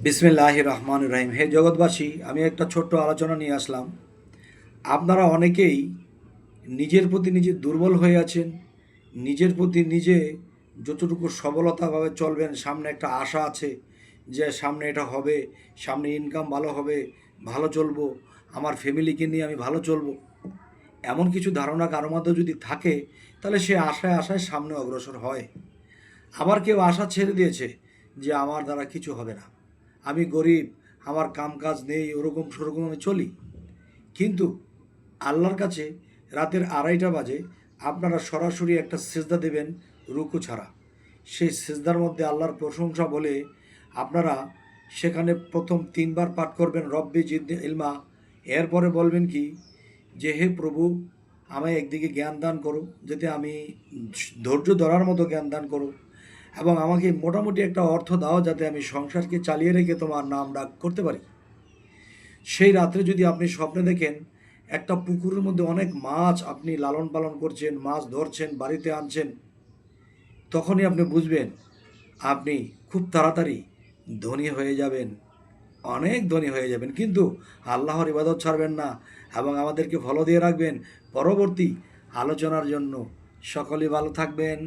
বিসমিল্লাহ রহমান রহিম। হে জগৎবাসী, আমি একটা ছোট্ট আলোচনা নিয়ে আসলাম। আপনারা অনেকেই নিজের প্রতি নিজে দুর্বল হয়ে আছেন, নিজের প্রতি নিজে যতটুকু সবলতাভাবে চলবেন, সামনে একটা আশা আছে যে সামনে এটা হবে, সামনে ইনকাম ভালো হবে, ভালো চলবো, আমার ফ্যামিলিকে নিয়ে আমি ভালো চলবো। এমন কিছু ধারণা কারও মধ্যে যদি থাকে, তাহলে সে আশায় আশায় সামনে অগ্রসর হয়। আবার কেউ আশা ছেড়ে দিয়েছে যে আমার দ্বারা কিছু হবে না। আমি গরিব, আমার কাম কাজ নেই, ওরকম সেরকম আমি চলি। কিন্তু আল্লাহর কাছে রাতের আড়াইটা বাজে, আপনারা সরাসরি একটা সেজদা দেবেন রুকু ছাড়া। সেই সেজদার মধ্যে আল্লাহর প্রশংসা বলে, আপনারা সেখানে প্রথম তিনবার পাঠ করবেন রব্বি জিদ ইলমা। এরপরে বলবেন কি, যে হে প্রভু, আমায় একদিকে জ্ঞান দান করো, যাতে আমি ধৈর্য ধরার মতো জ্ঞান দান করো। এবং আমাকে মোটামুটি একটা অর্থ দাও যাতে আমি সংসারকে চালিয়ে রেখে তোমার নাম ডাক করতে পারি। সেই রাত্রে যদি আপনি স্বপ্নে দেখেন, একটা পুকুরের মধ্যে অনেক মাছ আপনি লালন পালন করছেন, মাছ ধরছেন, বাড়িতে আনছেন, তখনই আপনি বুঝবেন আপনি খুব তাড়াতাড়ি ধনী হয়ে যাবেন, অনেক ধনী হয়ে যাবেন। কিন্তু আল্লাহর ইবাদত ছাড়বেন না এবং আমাদেরকে ফলো দিয়ে রাখবেন। পরবর্তী আলোচনার জন্য সকলে ভালো থাকবেন।